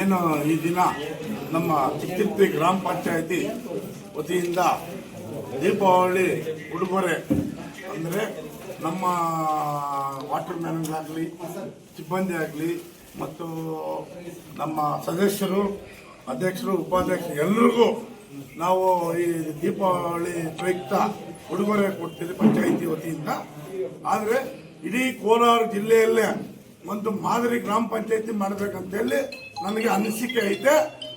ಏನು ಈ ದಿನ ನಮ್ಮ ಚಿಕ್ಕಿರ್ತಿ ಗ್ರಾಮ ಪಂಚಾಯತಿ ವತಿಯಿಂದ ದೀಪಾವಳಿ, ಉಡುಗೊರೆ, ಅಂದರೆ ನಮ್ಮ ವಾಟರ್ ಮ್ಯಾನ್ಗಳಾಗಲಿ ಸಿಬ್ಬಂದಿ ಆಗಲಿ, ಮತ್ತು ನಮ್ಮ ಸದಸ್ಯರು, ಅಧ್ಯಕ್ಷರು, ಉಪಾಧ್ಯಕ್ಷರು ಎಲ್ಲರಿಗೂ ನಾವು ಈ ದೀಪಾವಳಿ ಪ್ರಯುಕ್ತ ಉಡುಗೊರೆ ಕೊಡ್ತೀವಿ ಪಂಚಾಯಿತಿ ವತಿಯಿಂದ. ಆದರೆ ಇಡೀ ಕೋಲಾರ ಜಿಲ್ಲೆಯಲ್ಲೇ ಒಂದು ಮಾದರಿ ಗ್ರಾಮ ಪಂಚಾಯತಿ ಮಾಡಬೇಕಂತೇಳಿ ನನಗೆ ಅನಿಸಿಕೆ ಐತೆ.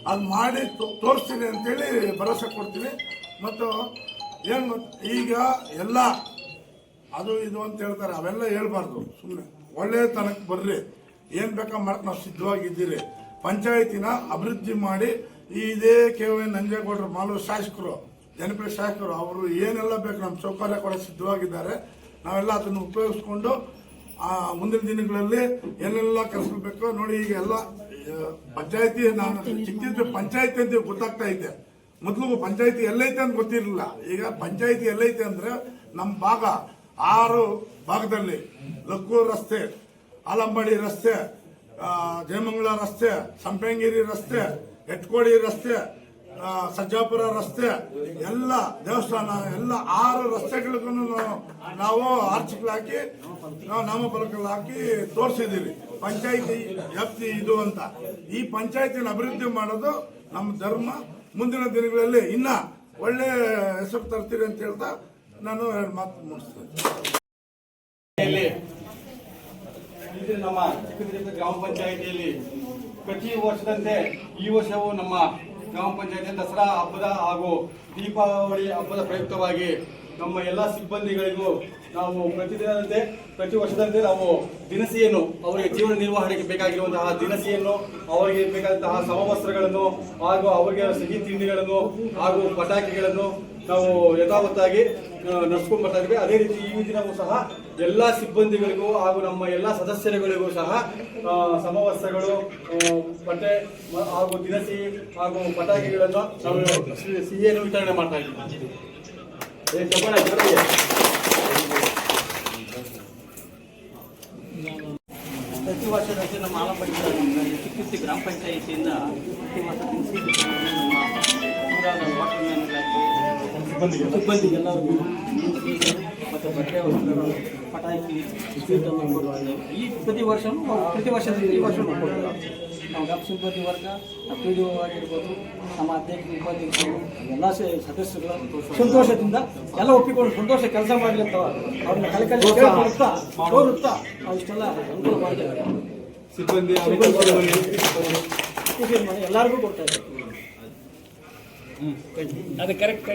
ಅದು ಮಾಡಿ ತೋರಿಸ್ತೀನಿ ಅಂತೇಳಿ ಭರವಸೆ ಕೊಡ್ತೀನಿ. ಮತ್ತು ಏನು ಈಗ ಎಲ್ಲ ಅದು ಇದು ಅಂತ ಹೇಳ್ತಾರೆ, ಅವೆಲ್ಲ ಹೇಳ್ಬಾರ್ದು ಸುಮ್ಮನೆ ಒಳ್ಳೆಯತನಕ್ಕೆ ಬರ್ರಿ. ಏನು ಬೇಕಾ ಮಾಡಕ್ಕೆ ನಾವು ಸಿದ್ಧವಾಗಿದ್ದೀರಿ. ಪಂಚಾಯತಿನ ಅಭಿವೃದ್ಧಿ ಮಾಡಿ, ಇದೇ ಕೆ ವೈ ನಂಜೇಗೌಡರು ಮಾಲೂರು ಶಾಸಕರು, ಜನಪ್ರಿಯ ಶಾಸಕರು, ಅವರು ಏನೆಲ್ಲ ಬೇಕು ನಮ್ಮ ಸೌಕರ್ಯ ಕೂಡ ಸಿದ್ಧವಾಗಿದ್ದಾರೆ, ನಾವೆಲ್ಲ ಅದನ್ನು ಉಪಯೋಗಿಸ್ಕೊಂಡು ಆ, ಮುಂದಿನ ದಿನಗಳಲ್ಲಿ ಎಲ್ಲೆಲ್ಲ ಕೆಲಸ ನೋಡಿ, ಈಗ ಎಲ್ಲ ಪಂಚಾಯತಿ ನಾನು ಚಿಕ್ಕಿದ್ರೆ ಪಂಚಾಯತಿ ಅಂತ ಗೊತ್ತಾಗ್ತಾ ಇದೆ. ಮೊದಲು ಪಂಚಾಯತಿ ಎಲ್ಲೈತೆ ಅಂತ ಗೊತ್ತಿರಲಿಲ್ಲ. ಈಗ ಪಂಚಾಯತಿ ಎಲ್ಲೈತೆ ಅಂದ್ರೆ ನಮ್ಮ ಭಾಗ, ಆರು ಭಾಗದಲ್ಲಿ ಲಕ್ಕೂರು ರಸ್ತೆ, ಆಲಂಬಾಡಿ ರಸ್ತೆ ಜಯಮಂಗಳ ರಸ್ತೆ, ಸಂಪಂಗಿರಿ ರಸ್ತೆ, ಎಟ್ಕೋಡಿ ರಸ್ತೆ ಸಜ್ಜಾಪುರ ರಸ್ತೆ, ಎಲ್ಲ ದೇವಸ್ಥಾನ, ಎಲ್ಲ ಆರು ರಸ್ತೆಗಳಿಗೂ ನಾವು ಆರ್ಚಿಗಳು ಹಾಕಿ, ನಾವು ನಾಮಫಲಕಗಳು ಹಾಕಿ ತೋರಿಸಿದ್ದೀವಿ. ಪಂಚಾಯತಿ ವ್ಯಾಪ್ತಿ ಇದು ಅಂತ. ಈ ಪಂಚಾಯತಿನ ಅಭಿವೃದ್ಧಿ ಮಾಡೋದು ನಮ್ಮ ಧರ್ಮ. ಮುಂದಿನ ದಿನಗಳಲ್ಲಿ ಇನ್ನ ಒಳ್ಳೆ ಹೆಸರು ತರ್ತೀರಿ ಅಂತ ಹೇಳ್ತಾ ನಾನು ಎರಡು ಮಾತು ಮುಗಿಸ್ತೇನೆ. ನಮ್ಮ ಚಿಕ್ಕದಿರಿತ ಗ್ರಾಮ ಪಂಚಾಯಿತಿಯಲ್ಲಿ ಪ್ರತಿ ವರ್ಷದಂತೆ ಈ ವರ್ಷವೂ ನಮ್ಮ ಗ್ರಾಮ ಪಂಚಾಯತಿ ದಸರಾ ಹಬ್ಬದ ಹಾಗೂ ದೀಪಾವಳಿ ಹಬ್ಬದ ಪ್ರಯುಕ್ತವಾಗಿ ನಮ್ಮ ಎಲ್ಲ ಸಿಬ್ಬಂದಿಗಳಿಗೂ ನಾವು ಪ್ರತಿದಿನದಂತೆ, ಪ್ರತಿ ವರ್ಷದಂತೆ ನಾವು ದಿನಸಿಯನ್ನು, ಅವರಿಗೆ ಜೀವನ ನಿರ್ವಹಣೆಗೆ ಬೇಕಾಗಿರುವಂತಹ ದಿನಸಿಯನ್ನು, ಅವರಿಗೆ ಬೇಕಾದಂತಹ ಸಮವಸ್ತ್ರಗಳನ್ನು ಹಾಗೂ ಅವರಿಗೆ ಸಿಹಿ ತಿಂಡಿಗಳನ್ನು ಹಾಗೂ ಪಟಾಕಿಗಳನ್ನು ನಾವು ಯಥಾವತ್ತಾಗಿ ನಡ್ಸ್ಕೊಂಡು ಬರ್ತಾ ಅದೇ ರೀತಿ ಈ ದಿನವೂ ಸಹ ಎಲ್ಲ ಸಿಬ್ಬಂದಿಗಳಿಗೂ ಹಾಗೂ ನಮ್ಮ ಎಲ್ಲ ಸದಸ್ಯರುಗಳಿಗೂ ಸಹ ಸಮವಸ್ತ್ರಗಳು ಬಟ್ಟೆ ಹಾಗೂ ದಿನಸಿ ಹಾಗೂ ಪಟಾಕಿಗಳನ್ನು ನಾವು ಸಿಹಿಯನ್ನು ವಿತರಣೆ ಮಾಡ್ತಾ ಇದ್ದೀವಿ. ಪ್ರತಿ ವರ್ಷದಂತೆ ನಮ್ಮ ಚಿಕ್ಕುತ್ತಿ ಗ್ರಾಮ ಪಂಚಾಯಿತಿಯಿಂದ ಪ್ರತಿ ವರ್ಷ ನಮ್ಮ ಊರಾದ ವರ್ಷ ಮತ್ತು ಬಟ್ಟೆ ವಸ್ತುಗಳು ಪಟಾಕಿ ಸ್ವೀಟನ್ನು ಕೊಡುತ್ತೇವೆ ಈ ಪ್ರತಿ ವರ್ಷ ಪ್ರತಿ ಈ ವರ್ಷ ಕೊಡ್ತೇವೆ ನಾವು ಗಪ್ ಸಿಬ್ಬಂದಿ ವರ್ಗ ಪಿ ಡಿ ಆಗಿರ್ಬೋದು ನಮ್ಮ ಅಧ್ಯಕ್ಷ ಉಪಾಧ್ಯಕ್ಷರು ಎಲ್ಲ ಸದಸ್ಯರು ಸಂತೋಷದಿಂದ ಎಲ್ಲ ಒಪ್ಪಿಕೊಂಡು ಸಂತೋಷ ಕೆಲಸ ಮಾಡಲಿ ಅಂತ ಅವ್ರನ್ನ ಕಲಿಕಲಿ ನಾವು ಇಷ್ಟೆಲ್ಲ ಅನುಕೂಲ ಮಾಡಿದ್ದೇವೆ ಸಿಬ್ಬಂದಿ ಎಲ್ಲರಿಗೂ ಕೊಡ್ತಾ ಇದ್ದೀವಿ. ಅದು ಕರೆಕ್ಟ್